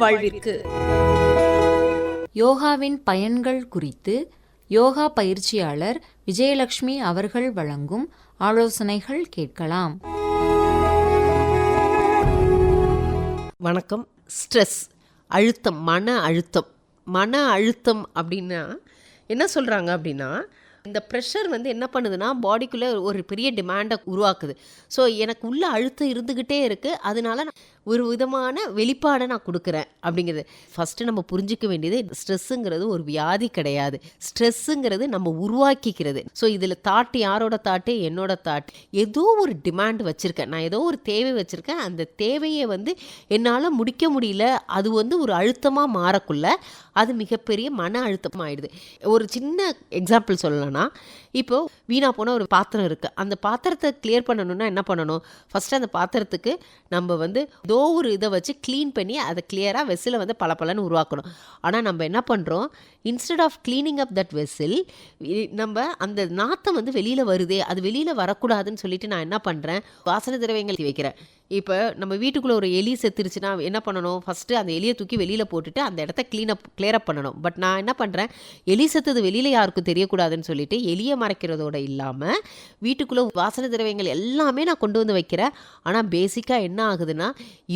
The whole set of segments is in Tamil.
வாழ்விற்கு. யோகாவின் பயன்கள் குறித்து யோகா பயிற்சியாளர் விஜயலட்சுமி அவர்கள் வழங்கும் ஆலோசனைகள் கேட்கலாம். வணக்கம். ஸ்ட்ரெஸ் அழுத்தம் மன அழுத்தம். மன அழுத்தம் அப்படின்னா என்ன சொல்கிறாங்க அப்படின்னா இந்த ப்ரெஷர் வந்து என்ன பண்ணுதுன்னா பாடிக்குள்ளே ஒரு பெரிய டிமாண்டை உருவாக்குது. ஸோ எனக்கு உள்ள அழுத்தம் இருந்துக்கிட்டே இருக்குது அதனால ஒரு விதமான வெளிப்பாடை நான் கொடுக்குறேன் அப்படிங்கிறது. ஃபஸ்ட்டு நம்ம புரிஞ்சிக்க வேண்டியது ஸ்ட்ரெஸ்ஸுங்கிறது ஒரு வியாதி கிடையாது. ஸ்ட்ரெஸ்ஸுங்கிறது நம்ம உருவாக்கிக்கிறது. ஸோ இதில் தாட் யாரோட தாட்டு என்னோட தாட் ஏதோ ஒரு டிமாண்ட் வச்சுருக்கேன். நான் ஏதோ ஒரு தேவை வச்சுருக்கேன். அந்த தேவையை வந்து என்னால் முடிக்க முடியல. அது வந்து ஒரு அழுத்தமாக மாறக்குள்ள அது மிகப்பெரிய மன அழுத்தமாக ஆயிடுது ஒரு சின்ன எக்ஸாம்பிள் சொல்லலாம்னா இப்போ வீணாக போன ஒரு பாத்திரம் இருக்குது அந்த பாத்திரத்தை கிளியர் பண்ணணும்னா என்ன பண்ணணும்? ஃபஸ்ட்டு அந்த பாத்திரத்துக்கு நம்ம வந்து ஏதோ ஒரு இதை வச்சு க்ளீன் பண்ணி அதை கிளியராக வெஸ்ஸில் வந்து பளபளன்னு உருவாக்கணும். ஆனால் நம்ம என்ன பண்ணுறோம் instead of cleaning up that vessel நம்ம அந்த நாத்தம் வந்து வெளியில் வருதே அது வெளியில் வரக்கூடாதுன்னு சொல்லிட்டு நான் என்ன பண்ணுறேன் வாசனை திரவியங்கள் வைக்கிறேன். இப்போ நம்ம வீட்டுக்குள்ளே ஒரு எலி செத்துருச்சுன்னா என்ன பண்ணணும்? ஃபஸ்ட்டு அந்த எலியை தூக்கி வெளியில் போட்டுட்டு அந்த இடத்த க்ளீனப் அப் பண்ணணும். பட் நான் என்ன பண்ணுறேன் எலி செத்தது வெளியில் யாருக்கும் தெரியக்கூடாதுன்னு சொல்லிட்டு எலியை மறைக்கிறதோட இல்லாமல் வீட்டுக்குள்ளே வாசனை திரவியங்கள் எல்லாமே நான் கொண்டு வந்து வைக்கிறேன். ஆனால் பேசிக்காக என்ன ஆகுதுன்னா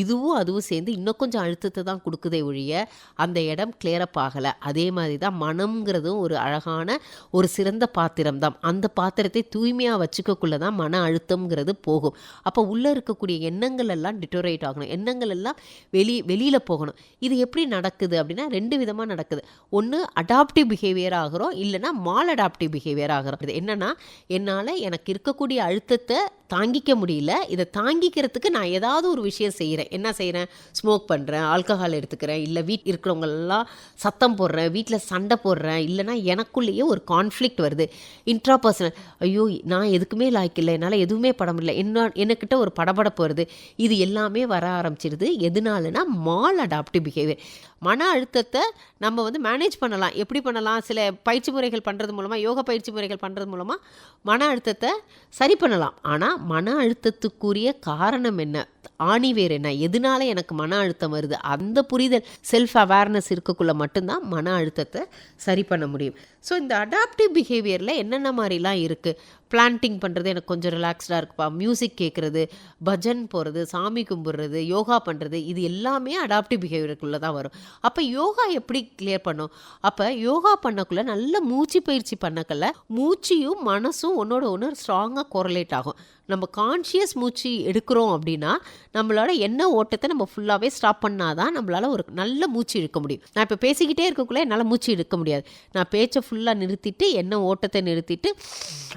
இதுவும் அதுவும் சேர்ந்து இன்னும் கொஞ்சம் அழுத்தத்தை தான் கொடுக்குதே ஒழிய அந்த இடம் கிளியரப் ஆகலை. அதே மாதிரி தான் மனம்ங்கிறதும் ஒரு அழகான ஒரு சிறந்த பாத்திரம் தான். அந்த பாத்திரத்தை தூய்மையாக வச்சுக்கக்குள்ள தான் மன அழுத்தம்ங்கிறது போகும். அப்போ உள்ளே இருக்கக்கூடிய எண்ணங்கள் எல்லாம் டிட்டோரேட் ஆகணும். எண்ணங்கள் எல்லாம் வெளி வெளியில் போகணும். இது எப்படி நடக்குது அப்படின்னா ரெண்டு விதமாக நடக்குது. ஒன்று அடாப்டிவ் பிஹேவியர் ஆகிறோம். இல்லைன்னா மால் அடாப்டிவ் பிஹேவியர் ஆகிறோம். இது என்னென்னா என்னால் எனக்கு இருக்கக்கூடிய அழுத்தத்தை தாங்கிக்க முடியல. இதை தாங்கிக்கிறதுக்கு நான் ஏதாவது ஒரு விஷயம் செய்கிறேன் என்ன செய்கிறேன் ஸ்மோக் பண்ணுறேன் ஆல்கஹால் எடுத்துக்கிறேன். இல்லை வீட் இருக்கிறவங்கெல்லாம் சத்தம் போடுறேன் வீட்டில் சண்டை போடுறேன். இல்லைனா எனக்குள்ளேயே ஒரு கான்ஃப்ளிக்ட் வருது. இன்ட்ரா பர்சனல் ஐயோ நான் எதுக்குமே லாய்க்கு இல்லை. என்னால் எதுவுமே பட முடியல என்ன எனக்கிட்ட ஒரு படபடப்பு வருது. இது எல்லாமே வர ஆரம்பிச்சிருது. எதனாலனா மால் அடாப்டிவ் பிஹேவியர் மன அழுத்தத்தை நம்ம வந்து மேனேஜ் பண்ணலாம். எப்படி பண்ணலாம்? சில பயிற்சி முறைகள் பண்ணுறது மூலமாக யோகா பயிற்சி முறைகள் பண்ணுறது மூலமாக மன அழுத்தத்தை சரி பண்ணலாம். ஆனால் மன அழுத்தத்துக்குரிய காரணம் என்ன? ஆணிவேர் என்ன? எதனால எனக்கு மன அழுத்தம் வருது? அந்த புரிதல் செல்ஃப் அவேர்னஸ் இருக்கக்குள்ள மட்டும்தான் மன அழுத்தத்தை சரி பண்ண முடியும். ஸோ இந்த அடாப்டிவ் பிஹேவியரில் என்னென்ன மாதிரிலாம் இருக்குது பிளான்டிங் பண்ணுறது எனக்கு கொஞ்சம் ரிலாக்ஸ்டாக இருக்குப்பா. மியூசிக் கேட்குறது பஜன் போகிறது சாமி கும்பிட்றது யோகா பண்ணுறது இது எல்லாமே அடாப்டிவ் பிஹேவியருக்குள்ளே தான் வரும். அப்போ யோகா எப்படி கிளியர் பண்ணும்? அப்போ யோகா பண்ணக்குள்ள நல்ல மூச்சு பயிற்சி பண்ணக்குள்ள மூச்சியும் மனசும் ஒன்றோட ஒன்று ஸ்ட்ராங்காக குரலேட் ஆகும். நம்ம கான்ஷியஸ் மூச்சு எடுக்கிறோம் அப்படின்னா நம்மளோட எண்ண ஓட்டத்தை நம்ம ஃபுல்லாகவே ஸ்டாப் பண்ணாதான் நம்மளால் ஒரு நல்ல மூச்சு இழுக்க முடியும். நான் இப்போ பேசிக்கிட்டே இருக்கக்குள்ளே என்னால் மூச்சு இழுக்க முடியாது. நான் பேச்சை ஃபுல்லாக நிறுத்திட்டு எண்ண ஓட்டத்தை நிறுத்திட்டு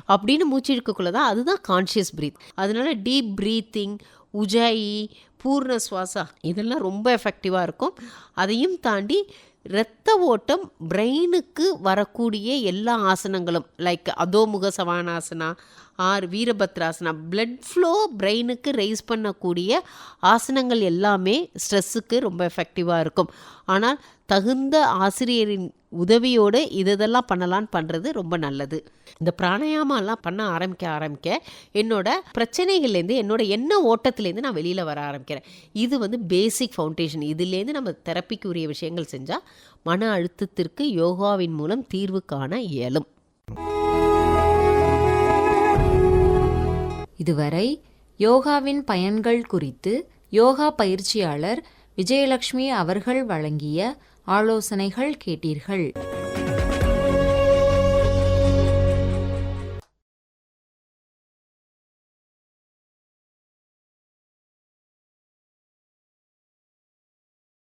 அப்படின்னு மூச்சு இழுக்கக்குள்ள தான் அதுதான் கான்ஷியஸ் ப்ரீத் அதனால டீப் ப்ரீத்திங் உஜாயி பூர்ண சுவாசா இதெல்லாம் ரொம்ப எஃபெக்டிவாக இருக்கும். அதையும் தாண்டி இரத்த ஓட்டம் பிரெயினுக்கு வரக்கூடிய எல்லா ஆசனங்களும் லைக் அதோமுக சவானாசனா ஆர் வீரபத்ராசனா. பிளட் ஃப்ளோ பிரெயினுக்கு ரைஸ் பண்ணக்கூடிய ஆசனங்கள் எல்லாமே ஸ்ட்ரெஸ்ஸுக்கு ரொம்ப எஃபெக்டிவாக இருக்கும். ஆனால் தகுந்த ஆசிரியரின் உதவியோடு இதெல்லாம் பண்ணலான்னு பண்ணுறது ரொம்ப நல்லது. இந்த பிராணாயாமம்லாம் பண்ண ஆரம்பிக்க ஆரம்பிக்க என்னோட பிரச்சனைகள்லேருந்து என்னோட எண்ண ஓட்டத்துலேருந்து நான் வெளியில் வர ஆரம்பிக்கிறேன். இது வந்து பேசிக் ஃபவுண்டேஷன் இதுலேருந்து நம்ம தெரப்பிக்கு உரிய விஷயங்கள் செஞ்சால் மன அழுத்தத்திற்கு யோகாவின் மூலம் தீர்வு காண இயலும். இதுவரை யோகாவின் பயன்கள் குறித்து யோகா பயிற்சியாளர் விஜயலட்சுமி அவர்கள் வழங்கிய ஆலோசனைகள் கேட்டீர்கள்.